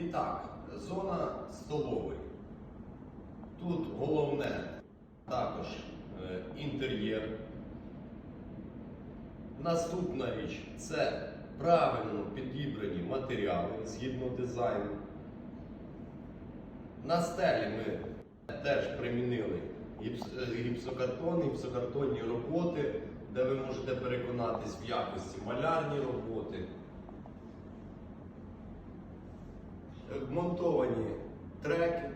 І так, зона столової. Тут головне також е, інтер'єр. Наступна річ це правильно підібрані матеріали згідно дизайну. На стелі ми теж примінили гіпс- гіпсокартон, гіпсокартонні роботи, де ви можете переконатись в якості малярні роботи. Вмонтовані треки.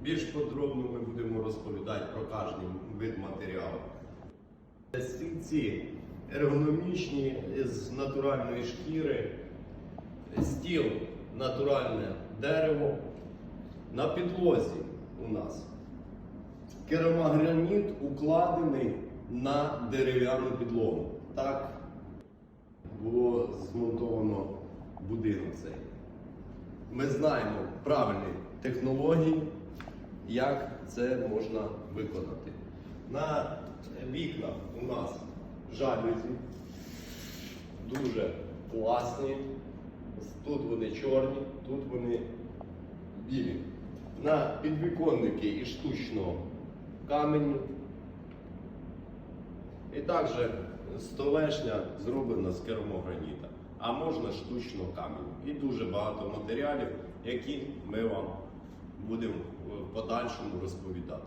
Більш подробно ми будемо розповідати про кожний вид матеріалу. Стільці ергономічні з натуральної шкіри, стіл натуральне дерево. На підлозі у нас керамограніт укладений на дерев'яну підлогу. Так було змонтовано будинок цей. Ми знаємо правильні технології, як це можна виконати. На вікнах у нас жалюзі, дуже класні. Тут вони чорні, тут вони білі. На підвіконники із штучного каменю. І також столешня зроблена з керамограніта, а можна штучного каменю. І дуже багато матеріалів, які ми вам будемо в подальшому розповідати.